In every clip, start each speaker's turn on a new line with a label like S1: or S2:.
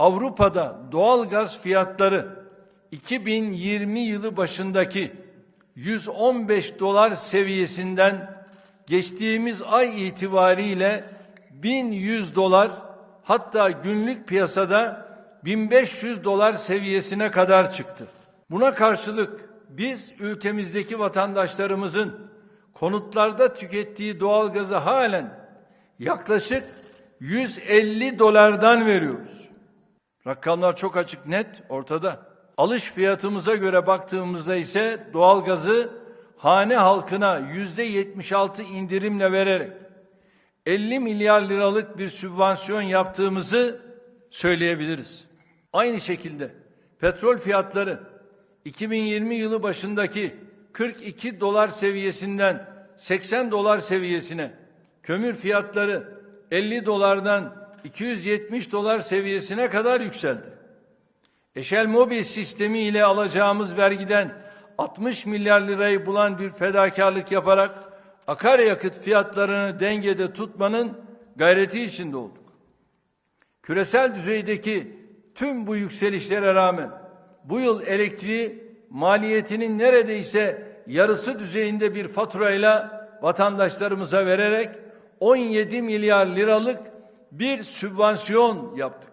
S1: Avrupa'da doğal gaz fiyatları 2020 yılı başındaki 115 dolar seviyesinden geçtiğimiz ay itibariyle 1100 dolar hatta günlük piyasada 1500 dolar seviyesine kadar çıktı. Buna karşılık biz ülkemizdeki vatandaşlarımızın konutlarda tükettiği doğalgazı halen yaklaşık 150 dolardan veriyoruz. Rakamlar çok açık net ortada. Alış fiyatımıza göre baktığımızda ise doğalgazı hane halkına yüzde 76 indirimle vererek 50 milyar liralık bir sübvansiyon yaptığımızı söyleyebiliriz. Aynı şekilde petrol fiyatları 2020 yılı başındaki 42 dolar seviyesinden 80 dolar seviyesine, kömür fiyatları 50 dolardan 270 dolar seviyesine kadar yükseldi. Eşel Mobil sistemi ile alacağımız vergiden 60 milyar lirayı bulan bir fedakarlık yaparak akaryakıt fiyatlarını dengede tutmanın gayreti içinde olduk. Küresel düzeydeki tüm bu yükselişlere rağmen bu yıl elektriği maliyetinin neredeyse yarısı düzeyinde bir faturayla vatandaşlarımıza vererek 17 milyar liralık bir sübvansiyon yaptık.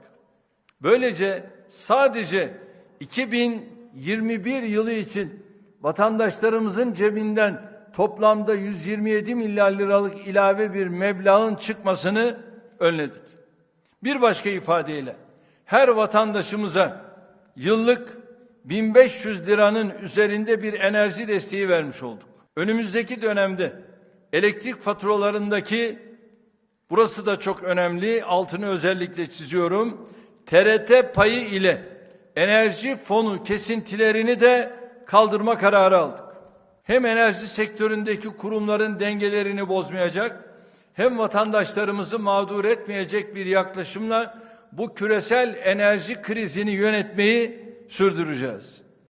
S1: Böylece sadece 2021 yılı için vatandaşlarımızın cebinden toplamda 127 milyar liralık ilave bir meblağın çıkmasını önledik. Bir başka ifadeyle her vatandaşımıza yıllık 1500 liranın üzerinde bir enerji desteği vermiş olduk. Önümüzdeki dönemde elektrik faturalarındaki burası da çok önemli altını özellikle çiziyorum. TRT payı ile enerji fonu kesintilerini de kaldırma kararı aldık. Hem enerji sektöründeki kurumların dengelerini bozmayacak hem vatandaşlarımızı mağdur etmeyecek bir yaklaşımla bu küresel enerji krizini yönetmeyi sürdüreceğiz.